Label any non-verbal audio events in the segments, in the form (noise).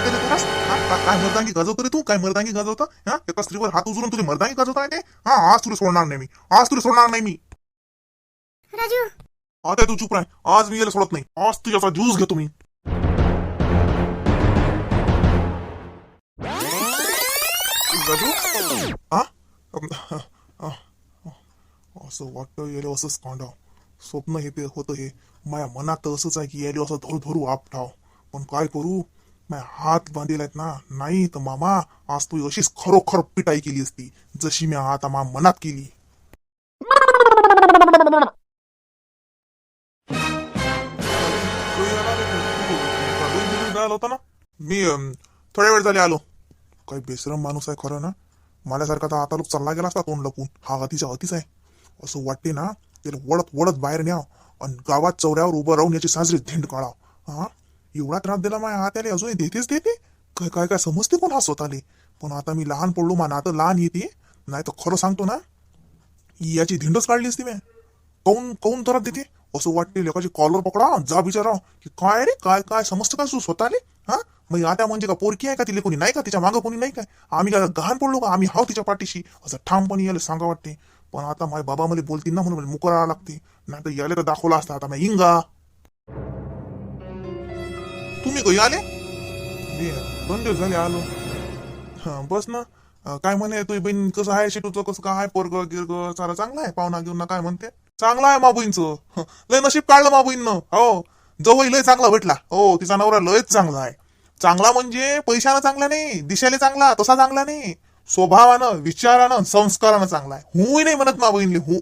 का- काय मर्दांगी गाजवतो रे तू? काय मर्दांगी गाजवतो? हा? एका स्त्रीवर हात उचलून तुला मर्दांगी गाजवता येते हा आज तुला सोडणार नाही मी. आज तुला सोडणार नाही मी. राजू. आता तू चुप राह. आज मी याला सोडत नाही. आज तुझ्याचा ज्यूस घेतो मी. राजू? हा? असं वाटतं याला असंच कांडाव स्वप्न हे ते होतं हे. माझ्या मनात तर असंच आहे की याला असं धरू धरू आपटाव. पण काय करू? नाही हात बांधील आहेत ना नाही तर मामा आज तू अशीच खरोखर पिटाई केली असती जशी मी आता मा मनात केली. होता ना मी थोड्या वेळ झाले आलो. काही बेसरम माणूस आहे खरं ना. माझ्यासारखा तर आता लोक चालला गेला असता तोंड लपून. हा अतिचा अतिच आहे. असं वाटते ना त्याला वळत वळत बाहेर न्याव आणि गावात चौऱ्यावर उभं राहून याची साजरी धिंड काढाव. हा? एवढा त्रास दिला माझ्या हात्याला अजूनही देतेच देते. काय काय काय समजते कोण हा स्वतःले? पण आता मी लहान पडलो मा नातं लहान येते. नाही तर खरं सांगतो ना याची धिंडच काढली असती मी. काऊन काऊन त्रास देते? असं वाटते लोकांची कॉलर पकडा जा बिचारा. की काय रे काय काय समजतं का तू स्वतःले? हा? मग आता म्हणजे का पोरकी आहे का तिला कोणी? नाही का? तिच्या मागं कोणी नाही काय आम्ही काय गहाण पडलो का? आम्ही हाव तिच्या पाठीशी. असं ठामपणे यायला सांगा वाटते. पण आता माझ्या बाबा मला बोलतील ना म्हणून मला मुकरावं लागते. नाही तर यायला तर दाखवला असता. आता मी इंगा तुम्ही कधी आले? मी दोन दिवस झाले आलो. हा बस ना. अं, काय म्हणे तुझी बहीण कसं आहे? शेटूचं कसं काय? पोरग गिरग सारा चांगला आहे? पाहुणा घेऊन काय म्हणते? चांगला आहे मा बहीणचं हं, लय नशीब काढलं मा बहीणनं हो जवळ लय चांगला भेटला. हो तिचा नवरा लयच चांगला आहे. चांगला म्हणजे पैशानं चांगला नाही दिशेने चांगला तसा चांगला नाही. स्वभावानं विचारानं संस्कारानं चांगला आहे. हुही नाही म्हणत मा बहीणले हु.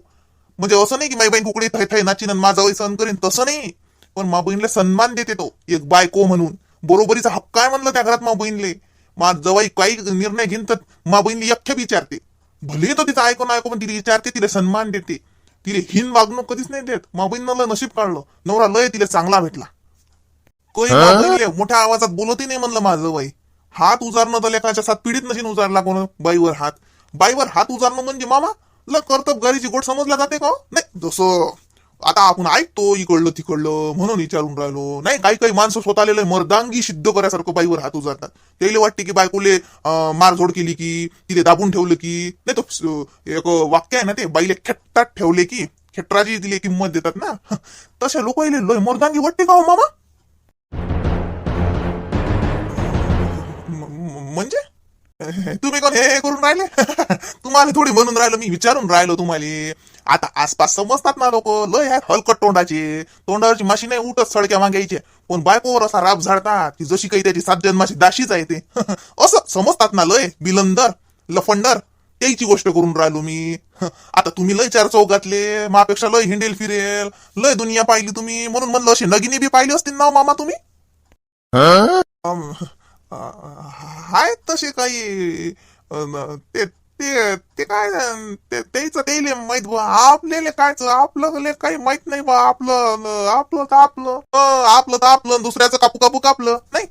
म्हणजे असं नाही की माझी बहीण कुकडे थै थै नाचीन आणि माझा सहन करीन. तसं नाही. पण मा बहीणला सन्मान देते तो एक बायको म्हणून. बरोबरीचा हक्क आहे म्हणलं त्या घरात मा बहीणले. मा जवाई काही निर्णय घेईन तर मा बहीणली अख्ख्या विचारते. भले तो तिचा ऐकून ऐकून पण तिला विचारते तिला सन्मान देते. तिला हिन वागणूक कधीच नाही देत. मा बहीणनं लय नशीब काढलं. नवरा लय तिला चांगला भेटला. कोणी बहीणले मोठ्या आवाजात बोलतही नाही म्हणलं माझं बाई. हात उजारणं तर लेखाच्या सात पिढीत नशीन उजारला कोण? बाईवर हात. बाईवर हात उजारणं म्हणजे मामा ल कर्तबगारीची गोट समजला जाते का हो? नाही जसं आता आपण ऐकतो इकडलं तिकडलं म्हणून विचारून राहिलो. नाही काही काही माणसं स्वतःला लय मर्दांगी सिद्ध करायसारखं बाईवर हात उजारतात त्याला वाटते की बायकोले मारझोड केली की तिथे दाबून ठेवलं की नाही तो एक वाक्य आहे ना ते बाईले खेट्टात ठेवले की खेट्राची तिला किंमत देतात ना. (laughs) तसे लोक लय मर्दांगी वाटते का हो मामा? म- म- म्हणजे? (laughs) तुम्ही कोण हे करून राहिले? (laughs) तुम्हाला थोडी म्हणून राहिलो मी विचारून राहिलो तुम्हाला. आता आसपास समजतात ना लोक लय आहेत हलकट तोंडाचे. तोंडावरची माशी नाही उठत सडक्या मागायचे पण बायकोवर असा राब झाडतात की जशी काही त्याची सात जन्माची दाशीच आहे ते. (laughs) असं समजतात ना लय बिलंदर लफंडर. त्याची गोष्ट करून राहिलो मी. आता तुम्ही लय चार चौकातले मापेक्षा लय हिंडेल फिरेल लय दुनिया पाहिली तुम्ही. म्हणून म्हणलं अशी नगिनी बी पाहिली असतील ना मामा तुम्ही? आहेत तसे काही ते ते ते काय अम, ते त्याचं त्याले माहीत बा आपल्याला कायच आपलं काही माहीत नाही बा आपलं आपलं तर आपलं आपलं तर आपलं दुसऱ्याचं कापू कापू कापलं नाही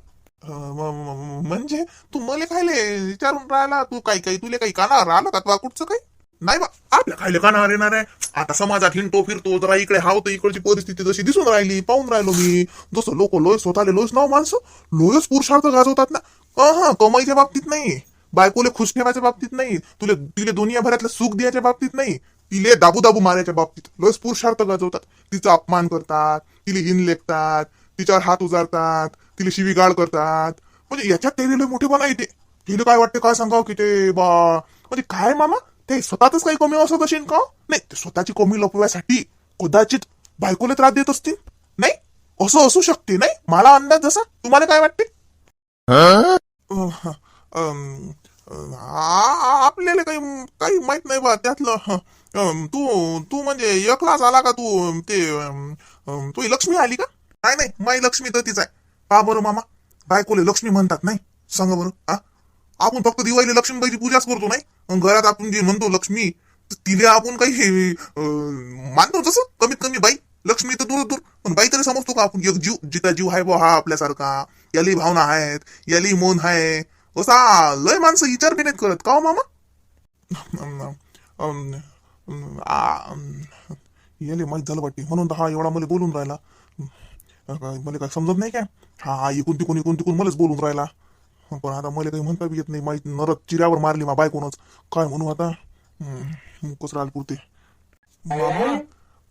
म्हणजे तू मला खायले विचारून राहिला तू काही काही तुले काही कानावर आलं का तुला कुठचं काही नाही बा आपल्या खायले कानावर येणार आहे? आता समाजात हिंडतो फिरतो जरा इकडे हाव तर इकडची परिस्थिती जशी दिसून राहिली पाहून राहिलो मी. जसं लोक लोय स्वतःले लोयच नाव माणसं लोयच पुरुषार्थ गाजवतात ना. हा कमाईच्या बाबतीत नाही. बायकोले खुश ठेवायच्या बाबतीत नाही. तुले तिले दुनियाभरातलं सुख द्यायच्या बाबतीत नाही. तिले दाबू दाबू मारायच्या बाबतीत. लोयच पुरुषार्थ गाजवतात. तिचा अपमान करतात तिले हिन लेखतात तिच्यावर हात उजारतात तिले शिवीगाळ करतात. म्हणजे याच्यात ते मोठेपणा येते तिला काय वाटते काय सांगाव की ते? बा. म्हणजे काय मामा? ते स्वतःच काही कमी असत असेल का? नाही ते स्वतःची कमी लपवायसाठी कदाचित बायकोला त्रास देत असतील. नाही असं असू शकते नाही? मला अंदाज जसा तुम्हाला काय वाटते? आ- आपल्याला काही काही माहीत नाही बा त्यातलं अं, तू तू म्हणजे एकलाच आला का तू ते तुझी तू लक्ष्मी आली का? नाही नाही माई लक्ष्मी तर तीच आहे. का बरं मामा? बायकोले लक्ष्मी म्हणतात नाही? सांगा बरं हा आपण फक्त दिवाळीला लक्ष्मीबाईची पूजाच करतो नाही? घरात आपण जे म्हणतो लक्ष्मी तिला आपण काही अं, मानतो जसं कमीत कमी बाई लक्ष्मी तर दूर दूर. पण बाई तरी समजतो का आपण एक जीव जिता जीव आहे बा हा आपल्यासारखा याली भावना आहेत याली मन आहे. असा लय माणसं विचार बी नाही करत. का हो मामा? अं, याले माहीत झालं वाटते. म्हणून हा एवढा मला बोलून राहिला. काय मला काय समजत नाही काय? हा इकून तिकून इकून तिकून मलाच बोलून राहिला. पण आता मला काही म्हणता बी येत नाही. माहीत नरक चिऱ्यावर मारली मा बायकोनच. काय म्हणू आता? हम्म, मुकच पुरते? मामा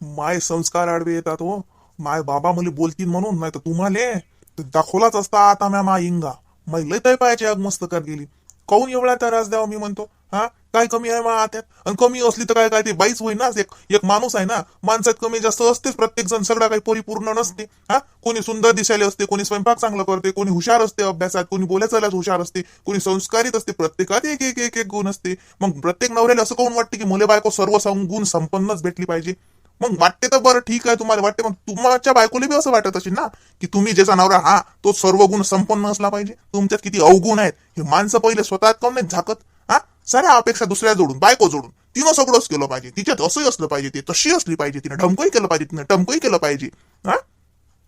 माय संस्कार आडवे येतात हो. माय बाबा मला बोलतील म्हणून नाही तर तुम्हाला दाखवलाच असता आता म्या मा इंगा. मै लय तय पायाची आग मस्त कर गेली. काऊन एवढा त्रास द्यावा मी म्हणतो हा? काय कमी आहे मा आत्यात? आणि कमी असली तर काय काय ते बाईच होईल ना एक एक माणूस आहे ना? माणसात कमी जास्त असतेच प्रत्येक जण सगळा काही परिपूर्ण नसते हा? कोणी सुंदर दिशाले असते कोणी स्वयंपाक चांगलं करते कोणी हुशार असते अभ्यासात कोणी बोलायचाच हुशार असते कोणी संस्कारित असते प्रत्येकात एक एक एक एक गुण असते. मग प्रत्येक नवऱ्याला असं कोण वाटते की मुले बायको सर्व गुण संपन्नच भेटली पाहिजे? मग वाटते तर बरं ठीक आहे तुम्हाला वाटते मग तुमच्या बायकोला बी असं वाटत असेल ना की तुम्ही ज्याचा नवरा हा तो सर्व गुण संपन्न असला पाहिजे. तुमच्यात किती अवगुण आहेत. हे माणसं पहिले स्वतः काऊन नाही झाकत? हा? साऱ्या अपेक्षा दुसऱ्या जोडून बायको जोडून. तिनं सगळंच केलं पाहिजे. तिच्यात असंही असलं पाहिजे ते तशी असली पाहिजे तिने ढमकही केलं पाहिजे तिने टमकही केलं पाहिजे. हा?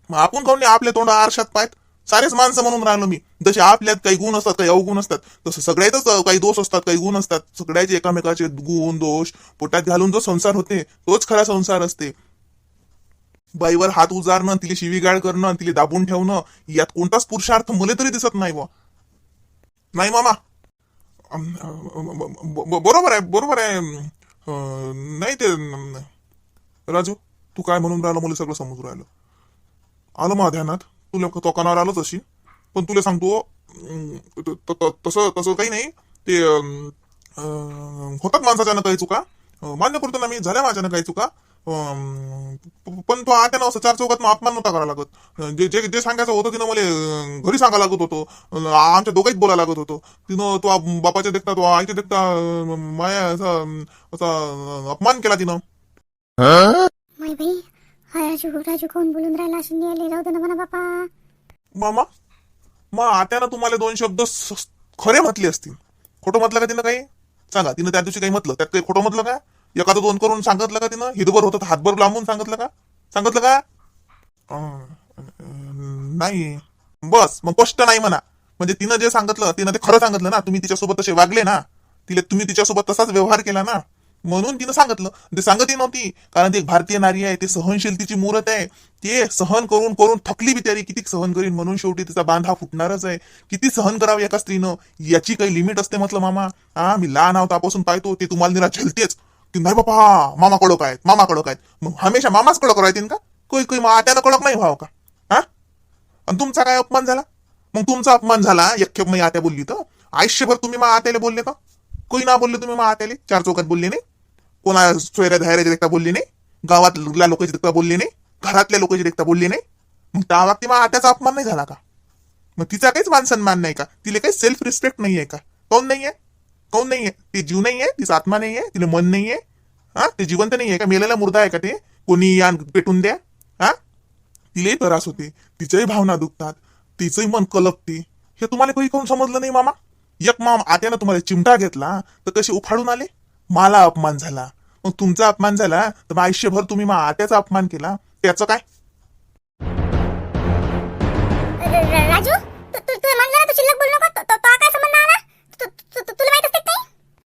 मग आपण काऊन आपल्या तोंड आरशात पाहत? सारेच माणसं म्हणून राहिलो मी. जसे आपल्यात काही गुण असतात काही अवगुण असतात तसं सगळ्यातच काही दोष असतात काही गुण असतात. सगळ्याचे एकामेकाचे गुण दोष पोटात घालून जो संसार होते तोच खरा संसार असते. बाईवर हात उजारणं तिला शिवीगाळ करणं तिला दाबून ठेवणं यात कोणताच पुरुषार्थ मला तरी दिसत नाही व नाही मामा. बरोबर आहे बरोबर आहे. नाही ते राजू तू काय म्हणून राहिलं मला सगळं समजून राहिलं. आलं मा ध्यानात? तुला तो कानावर आलंच अशी पण तुला सांगतो त- त- तसं तसं काही नाही. ते अं, अं, होतात माणसाच्यानं काही चुका. अं, मान्य करतो ना मी झाल्या माझ्यानं काही चुका. अं, प- पण तो आता असं चार चौकात मग अपमान नव्हता करायला लागत. अं, जे जे जे सांगायचं होतं तिनं मला अं, घरी सांगायला लागत होतो. अं, आमच्या दोघांच बोलायला लागत होतो. तिनं तो आप- बापाच्या देखता तो आईच्या देखता अं, माया असा असा अपमान केला तिनं. माय बाई हा राजू राजू कोण बोलून राहिला? अशी निघाले राहू दे ना म्हणा बापा. मामा मग आत्यानं तुम्हाला दोन शब्द स- खरे म्हटले असतील. खोटं म्हटलं का तिनं काही? सांगा तिनं त्या दिवशी काही म्हटलं? त्यात काही खोटं म्हटलं का? एखादं दोन करून सांगितलं का तिनं? हिदभर होतं तर हातभर लांबून सांगितलं का? सांगितलं का? अं, अं, नाही. बस मग स्पष्ट नाही म्हणा. म्हणजे तिनं जे सांगितलं तिनं ते खरं सांगितलं ना. तुम्ही तिच्यासोबत तसे वागले ना. तिला तुम्ही तिच्यासोबत तसाच व्यवहार केला ना. म्हणून तिनं सांगितलं. ते सांगतही नव्हती. कारण ती एक भारतीय नारी आहे ती सहनशीलतेची मूर्त आहे. ते सहन करून करून थकली बिचारी. किती सहन करीन? म्हणून शेवटी तिचा बांध हा फुटणारच आहे. किती सहन करावं एका स्त्रीनं? याची काही लिमिट असते म्हटलं मामा हा मी लहान आहोत आपासून पाहतो. ते तुम्हाला निरा झेलतेच. की नाही बापा मामा कडक आहेत मामा कडक आहेत. मग हमेशा मामाच कडक राहतील का? कोई कोई मग आत्यानं कडक नाही व्हावं का? हा आणि तुमचा काय अपमान झाला? मग तुमचा अपमान झाला एक मी आत्या बोलली तर? आयुष्यभर तुम्ही मग आत्याला बोलले का? कोणी ना बोलले तुम्ही मग आत्याले चार चौकात बोलले नाही. कोणा सोयऱ्या धायऱ्याच्या देखता बोलली नाही. गावातल्या लोकांची देखता बोलली नाही. घरातल्या लोकांची देखता बोलली नाही. मग त्या बाबतीत मग आत्याचा अपमान नाही झाला का? मग तिचा काहीच मान सन्मान नाही का? तिला काही सेल्फ रिस्पेक्ट नाहीये का? कोण नाहीये? कोण नाहीये? ती जीव नाहीये तिचा आत्मा नाही आहे तिला मन नाहीये. हा? ते जिवंत नाहीये का? मेलेला मुर्दा आहे का ते? कोणी या पेटून द्या. हा? तिलाही त्रास होते. तिच्याही भावना दुखतात. तिचंही मन कलपते. हे तुम्हाला काही कोण समजलं नाही मामा? एक माम आत्यानं तुम्हाला चिमटा घेतला तर कसे उफाडून आले? मला अपमान झाला. मग तुमचा अपमान झाला तर मग आयुष्यभर तुम्ही मग आत्याचा अपमान केला. त्याचं काय? राजू तू तू तू तू तो तो तो तू- तू- तू-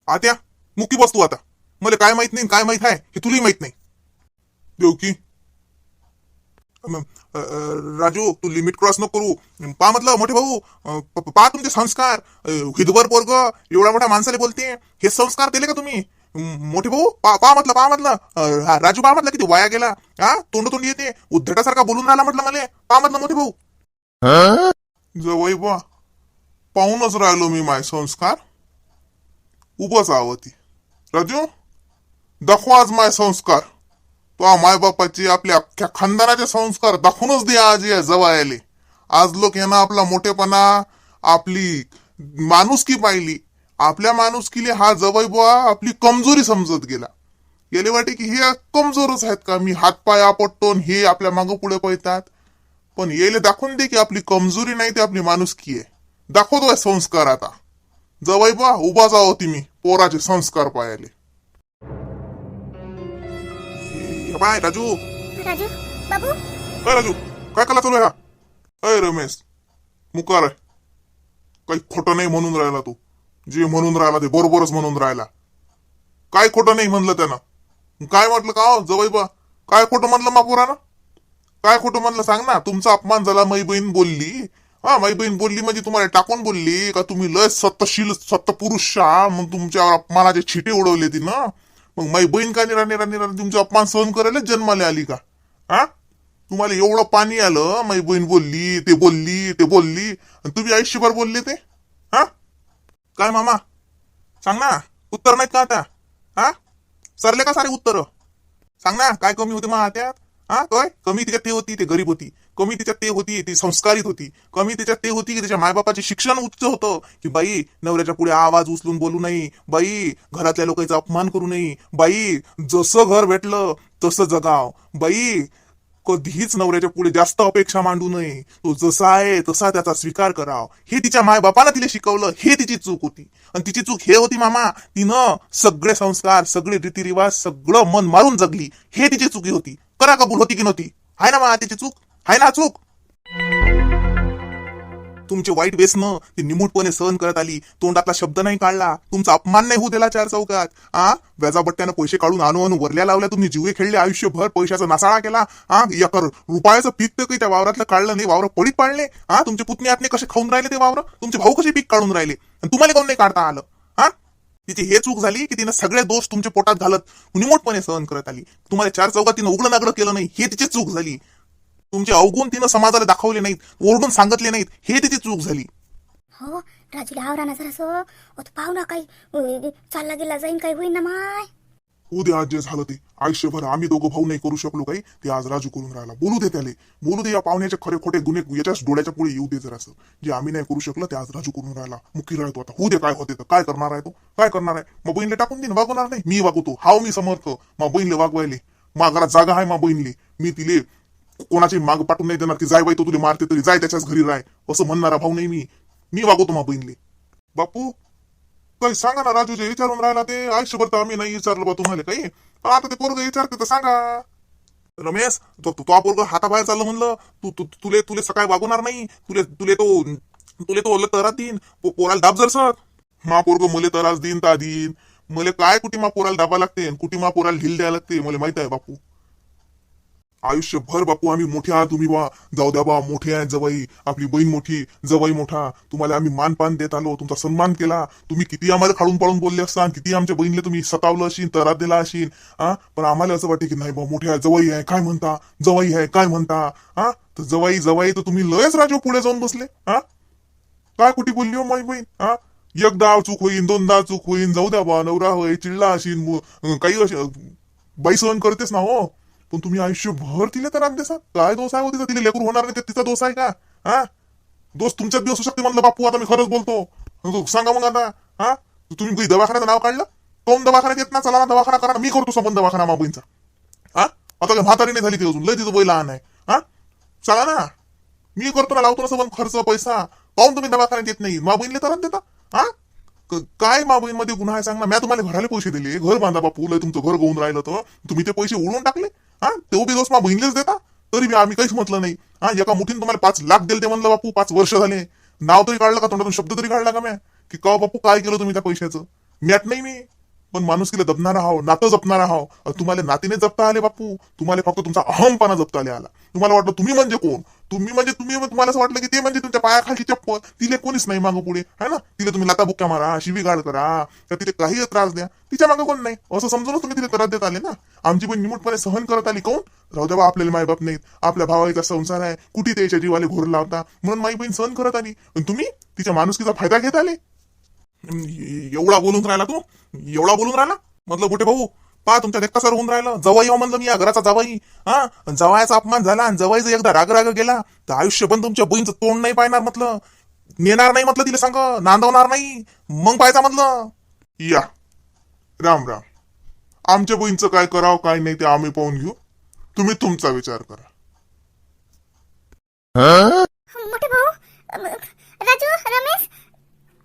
आत्या मुकी बसतू आता. मला काय माहीत नाही काय माहीत आहे हे तुलाही माहीत नाही. देवकी राजू तू लिमिट क्रॉस नको करू. पा म्हटलं मोठे भाऊ पा पहा तुमचे संस्कार. हिदवर पोरग एवढ्या मोठ्या माणसाला बोलते. हे संस्कार दिले का तुम्ही? मोठे भाऊ पा पा म्हटलं पा म्हटलं. राजू पा म्हटलं किती वाया गेला. हा तोंड तोंड येते. उद्धटासारखा बोलून राहिला म्हटलं मला. पा म्हटलं मोठे भाऊ. जवळ बा. पाहूनच राहिलो मी माय संस्कार. उभंच आवती राजू दाखवा आज माय संस्कार. तो मायबापाची आपल्या अख्ख्या खानदानाचे संस्कार दाखवूनच दे आज या जवायले. आज लोक यांना आपला मोठेपणा आपली माणुसकी पाहिली. आपल्या माणुसकीले हा जवळ बुवा आपली कमजोरी समजत गेला. गेले वाटे की हे कमजोरच आहेत का? मी हातपाय आपटतोन हे आपल्या मागं पुढे पळतात. पण येले दाखवून दे की आपली कमजोरी नाही ते आपली माणुसकी आहे. दाखवतोय संस्कार आता. जवळ बा उभा जावं तुम्ही पोराचे संस्कार पायाले. बाय राजू. राजू बाबू. काय राजू काय कला चालू आहे हा अय रमेश मुकार आहे. काही खोटं नाही म्हणून राहिला तू. जे म्हणून राहिला ते बरोबरच म्हणून राहिला. काय खोटं नाही म्हणलं त्यानं. काय म्हटलं का हो, जवळ बा? काय खोटं म्हणलं मा पोरानं? काय खोटं म्हणलं सांग ना. तुमचा अपमान झाला मै बहीण बोलली. हा माझी बहीण बोलली म्हणजे तुम्हाला टाकून बोलली का तुम्ही लय सत्यशील सत्य पुरुष आहात, मग तुमच्या अपमानाचे छिटे उडवले ती ना मग माई बहीण का निरा निरा निरा तुमचा अपमान सहन करायला जन्माला आली का? हा तुम्हाला एवढं पाणी आलं माई बहीण बोलली ते बोलली ते बोलली आणि तुम्ही आयुष्यभर बोलले ते? हा काय मामा? सांग ना उत्तर नाहीत का आता? हा सरले का सारे उत्तर? सांग ना काय कमी होते मग त्यात हा काय? कमी तिच्यात ते होती ते गरीब होती. कमी तिच्यात ते होती ती संस्कारित होती. कमी त्याच्यात ते होती की त्याच्या मायबापाचे शिक्षण उच्च होतं. की बाई नवऱ्याच्या पुढे आवाज उचलून बोलू नये. बाई घरातल्या लोकांचा अपमान करू नये. बाई जसं घर भेटलं तसं जगाव. बाई कधीच नवऱ्याच्या पुढे जास्त अपेक्षा मांडू नये. तो जसा आहे तसा त्याचा स्वीकार कराव. हे तिच्या मायबापानं तिला शिकवलं. हे तिची चूक होती. आणि तिची चूक हे होती मामा. तिनं सगळे संस्कार सगळे रीतिरिवाज सगळं मन मारून जगली. हे तिची चुकी होती. करा कबूल होती की नव्हती? हाय ना मा तिची चूक? हाय ना चूक. तुमचे वाईट व्यसन ती निमूटपणे सहन करत आली. तोंडातला शब्द नाही काढला. तुमचा अपमान नाही होऊ दिला चार चौकात. आ? व्याजाबट्ट्यानं पैसे काढून आणू आणू वरल्या लावल्या तुम्ही जीवे खेळले आयुष्यभर पैशाचा नासाळा केला. हा एकर रुपयाचं पीक तर काही त्या वावरातलं काढलं नाही वावर पडीत पाडले. हा तुमचे पुतणी आतने कसे खाऊन राहिले ते वावर? तुमचे भाऊ कसे पीक काढून राहिले? आणि तुम्हाला कोण नाही काढता आलं? हा तिची हे चूक झाली की तिनं सगळे दोष तुमच्या पोटात घालत निमूटपणे सहन करत आली. तुम्हाला चार चौकात तिनं उघडं नागडं केलं नाही हे तिची चूक झाली. तुमचे अवगुण तिनं समाजाला दाखवले नाहीत ओरडून सांगितले नाहीत. हे तिची चूक झाली. हो राजूला आवरा ना जरासं तो पाहू ना काही. अ, चालला गेला जाईन काही होईन ना माय. उद्या आज जे झालं ते. आयुष्यभर आम्ही दोघं भाऊ नाही करू शकलो काही. ते आज राजू करून राहिला. बोलू दे त्याले. बोलू दे या पाहुण्याचे खरे खोटे गुन्हे. याच्याच डोळ्याच्या पुढे येऊ दे जरासं जे आम्ही नाही करू शकलो ते आज राजू करून राहिला. मुक्की राहतो आता. होऊ दे काय होते तर. काय करणार आहे तो? काय करणार आहे? मग बहिणीला टाकून देईन वागवणार नाही. मी वागवतो. हाव मी समर्थ. मग बहिणीला वागवायले. मा घरात जागा आहे मा बहिणीली. मी तिले कोणाची माग पाठवून नाही देणार की जाय बाई तो तुला मारते तरी जाय त्याच्याच घरी राय. असं म्हणणारा भाऊ नाही मी. मी वागवतो मा बहिणीले. बापू काही सांगा ना राजू जे विचारून राहिला ते. आयुष्यभर तर आम्ही नाही विचारलं बा तुम्हाला काही. पण आता ते पोरग विचारते तर सांगा. रमेश तो तो पोरग हाताबाहेर चाललं म्हणलं. तू तू तुले तुले सकाळी वागवणार नाही. तुले तुले तो तुले तो तरात देईन पोराला दाब जर सर. मा पोरग मले तरास देईन ता देईन मले काय कुठे मा पोराला दाबा लागते कुठे मा पोराला ढील द्यायला लागते मला माहीत आहे बापू. आयुष्यभर बापू आम्ही मोठे आहात तुम्ही बा जाऊ द्या बा मोठे आहे जवाई आपली बहीण मोठी जवाई मोठा. तुम्हाला आम्ही मानपान देत आलो तुमचा सन्मान केला. तुम्ही किती आम्हाला खाडून पाळून बोलले असता किती आमच्या बहिणीला तुम्ही सतावलं असेल तरात दिला असेल हा पण आम्हाला असं वाटते की नाही बा मोठे आहे जवाई आहे काय म्हणता? जवाई आहे काय म्हणता? हा तर जवाई जवाई तर तुम्ही लयच राजू पुढे जाऊन बसले हा काय कुठे बोलली हो माई बहीण हा एकदा चूक होईन दोनदा चूक होईन जाऊ द्या बा नवरा होय चिडला असेल काही असे बाई सहन करतेस ना हो? पण तुम्ही आयुष्यभर तिला तर देसा काय दोष आहे हो तिचा? तिला लेकरू होणार नाही ते तिचा दोष आहे का? हा? दोष तुमच्यात बी असू शकते म्हणलं बापू आता मी खरंच बोलतो. सांगा मग आता हा? तुम्ही काही दवाखान्याचं नाव काढलं? कोण दवाखान्यात येत ना चला ना दवाखाना करा मी करतो संबंध दवाखाना माबईंचा हा? आता काय म्हातारी नाही झाली ती अजून. लय तिचं बैल लहान आहे. हा? चला ना. मी करतो ना लावतो ना सबंध खर्च पैसा. पाहून तुम्ही दवाखान्यात येत नाही. माबईनले तर देता. हा? काय मा मध्ये गुन्हा आहे सांग ना. मी तुम्हाला घराला पैसे दिले. घर बांधा बापू. लय तुमचं घर गोवून राहिलं तर. तुम्ही ते पैसे उडवून टाकले. हा? तो बी दिवस मा बहिणीलाच देता? तरी बी आम्ही काहीच म्हटलं नाही. हा एका मुठीने तुम्हाला पाच लाख दिले ते म्हणलं बापू पाच वर्ष झाले. नाव तरी काढलं का तोंडातून? शब्द तरी काढला का म्या? की का बापू काय केलं तुम्ही त्या पैशाचं? मॅट नाही मी. पण माणूस केलं दबणार हाव नातं जपणार हाव. तुम्हाला नातीने जपता आले बापू. तुम्हाला फक्त तुमचा अहमपणा जपता आले आला. तुम्हाला वाटलं तुम्ही म्हणजे कोण? तुम्ही म्हणजे तुम्ही तुम्हाला असं वाटलं की ते म्हणजे तुमच्या पायाखाली चप्पल तिले कोणीच नाही मागं पुढे है ना? तिला तुम्ही लाता बुक्क्या मारा शिवीगाळ करा तर तिथे काही त्रास द्या. तिच्या मागं कोण नाही? असं समजूनच तुम्ही तिला त्रास देत आले ना? आमची पण निमूटपणे सहन करत आली. कोण? राहू द्या बा आपल्याला मायबाप नाहीत. आपल्या भावाचा संसार आहे. कुठे त्याच्या जीवाले घोर लावता? म्हणून माई बहीण सहन करत आली. पण तुम्ही? तिच्या माणुसकीचा फायदा घेत आले? एवढा बोलून राहिला तू? एवढा बोलून राहिला? म्हटलं कुठे भाऊ? पहा तुमच्या देखा सर होऊन राहिलं. जवाई हो म्हणलं मी या घराचा जवाई हा? जवायचा अपमान झाला आणि जवाईचा एकदा राग राग गेला. तर आयुष्य पण तुमच्या बहीणचं तोंड नाही पाहणार म्हटलं. नेणार नाही म्हटलं तिला सांग. नांदवणार नाही. मग पाहायचा म्हटलं. या. राम राम. आमच्या बहीणचं काय करावं काय नाही ते आम्ही पाहून घेऊ. तुम्ही तुमचा विचार करा. मोठे भाऊ? राजू रमेश?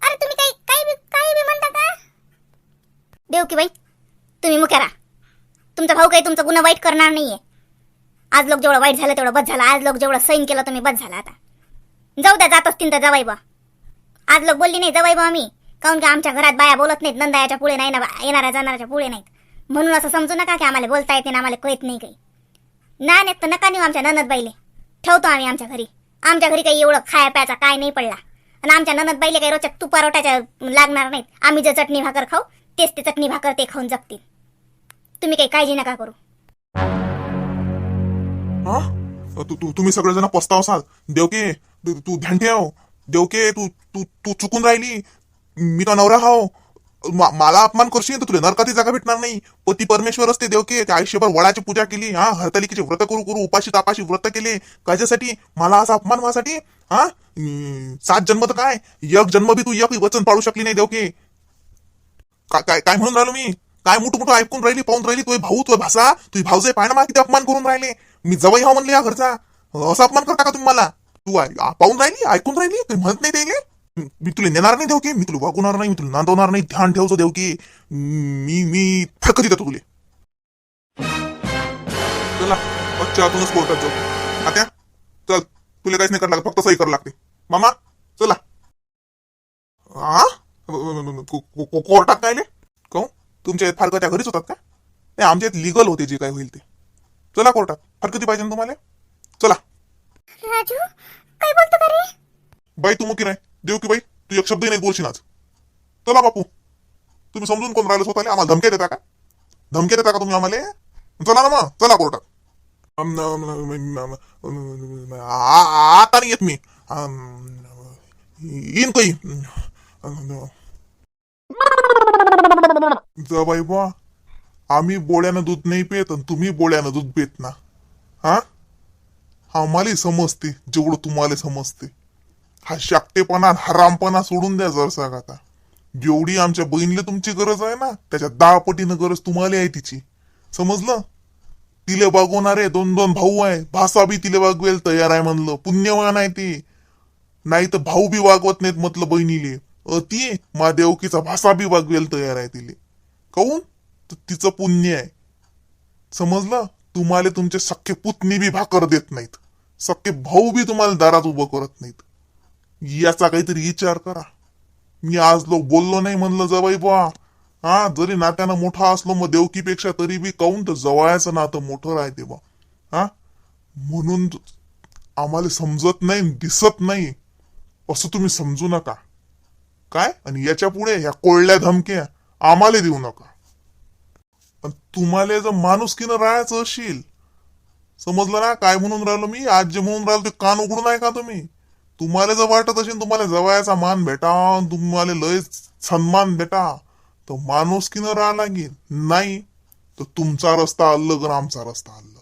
अरे तुम्ही काही काही काही म्हणता का? देव की बाई तुम्ही मुख्य राहा. तुमचा भाऊ काही तुमचा गुन्हा वाईट करणार नाहीये. आज लोक जेवढं वाईट झालं तेवढं बस झालं. आज लोक जेवढं सैन केलं तुम्ही बस झाला आता. जाऊ द्या जात असतील तर जवाई बा आज लोक बोलली नाही जवाई बा आम्ही काऊन की आमच्या घरात बाया बोलत नाहीत नंदायाच्या पुढे नाही ना बा- येणाऱ्या जाणाऱ्याच्या पुढे नाहीत. म्हणून असं समजू नका की आम्हाला बोलता येते ना आम्हाला कळत नाही काही. ना नाही तर नका नेऊ आमच्या ननदबाईले. ठेवतो आम्ही आमच्या घरी. आमच्या घरी काही एवढं खाया प्यायचा काय नाही पडला. आणि आमच्या ननदबाईले काही रोजच्या तुपा रोट्याच्या लागणार नाहीत. आम्ही जे चटणी भाकर खाऊ तेच ते चटणी भाकर ते खाऊन जगतील. तुम्ही काही काळजी नका करू. हा? तू तू तुम्ही सगळेजण पस्तावसाल देवके तू तू ध्यान ठेव. देवके तू तू तू चुकून राहिली. मी तो नवरा हाव. मा- मला अपमान करशील तर तुला नरकाची जागा भेटणार नाही. पती परमेश्वर असते देवके त्या आयुष्यभर वडाची पूजा केली हा? हरतालिकेचे व्रत करू करू उपाशी तापाशी व्रत केले. कशासाठी मला असा अपमान व्हासाठी हा? सात जन्म तर काय? एक जन्म बी तू एक वचन पाळू शकली नाही देवके काय काय काय म्हणून राहिलो मी? काय मोठं मोठं ऐकून राहिली पाहून राहिली तुझे भाऊ तुझे भासा तुझे भाऊजे पाय ना मला किती अपमान करून राहिले. मी जवळ हा म्हणले या घरचा. असा अपमान करता का तुम्ही मला? तू पाहून राहिली ऐकून राहिली काही म्हणत नाही त्याले. मी तुला नेणार नाही देऊ की मी तुला वागवणार नाही मी तुला नांदवणार नाही ध्यान ठेवतो देऊ की मी मी फटकत देतो तुले. चला अच्छा आतूनच कोर्टात जाऊ आता चल तुला काहीच नाही करायला लागत फक्त सही करावं लागते. मामा चला. आ? कोर्टात काय काहून? तुमच्या फारकं त्या घरीच होतात का? नाही आमच्या इथे लिगल होते जे काय होईल ते. चला कोर्टात. फारकती पाहिजे ना तुम्हाला? चला. राजू काय बोलतो का रे बाई तू मुकी नाही. देऊ की बाई तू एक शब्दही नाही बोलशील आज. चला बापू. तुम्ही समजून कोण राहिलं स्वतःला? आम्हाला धमक्या देता का? धमक्या देता का तुम्ही आम्हाला? चला ना मग. चला कोर्टात. अम, अम, अम, अम, अम, आ- आ- आता नाही येत मी. अम, येईन काही जवाई बा आम्ही बोळ्यानं दूध नाही पेत आणि तुम्ही बोळ्यानं दूध पेत ना. हा? आम्हाला समजते जेवढं तुम्हाला समजते. हा शाक्तेपणा हरामपणा सोडून द्या जर आता. जेवढी आमच्या बहिणीला तुमची गरज आहे ना त्याच्या दहा पटीनं गरज तुम्हाला आहे तिची. समजलं? तिले वागवणारे दोन दोन भाऊ आहे. भासा बी तिले वागवेल तयार आहे म्हणलं. पुण्यवान आहे ते. नाही तर भाऊ बी वागवत नाहीत म्हटलं बहिणीले. अति मा देवकीचा भासा बी वागवेल तयार आहे तिले. काऊन? तर तिचं पुण्य आहे. समजलं? तुम्हाला तुमचे सख्खे पुतणी बी भाकर देत नाहीत. सख्खे भाऊ बी तुम्हाला दारात उभं करत नाहीत. याचा काहीतरी विचार करा. मी आज लोक बोललो नाही म्हणलं जवाई बुवा. हा जरी नात्यानं मोठा असलो मग देवकीपेक्षा तरी बी काऊन? तर जवळचं नातं मोठं राहते बा हा? म्हणून आम्हाला समजत नाही दिसत नाही. असं तुम्ही समजू नका. काय? आणि याच्यापुढे ह्या कोळल्या धमक्या आम्हाला देऊ नका. पण तुम्हाला जर माणुसकीनं राहायचं असेल समजलं ना? काय म्हणून राहिलो मी? आज जे म्हणून राहिलो ते कान उघडून आहे का तुम्ही? तुम्हाला जर वाटत असेल तुम्हाला जवळचा मान भेटा तुम्हाला लय सन्मान भेटा तर माणुसकीनं राहा लागेल. नाही तर तुमचा रस्ता अलग आणि आमचा रस्ता अलग.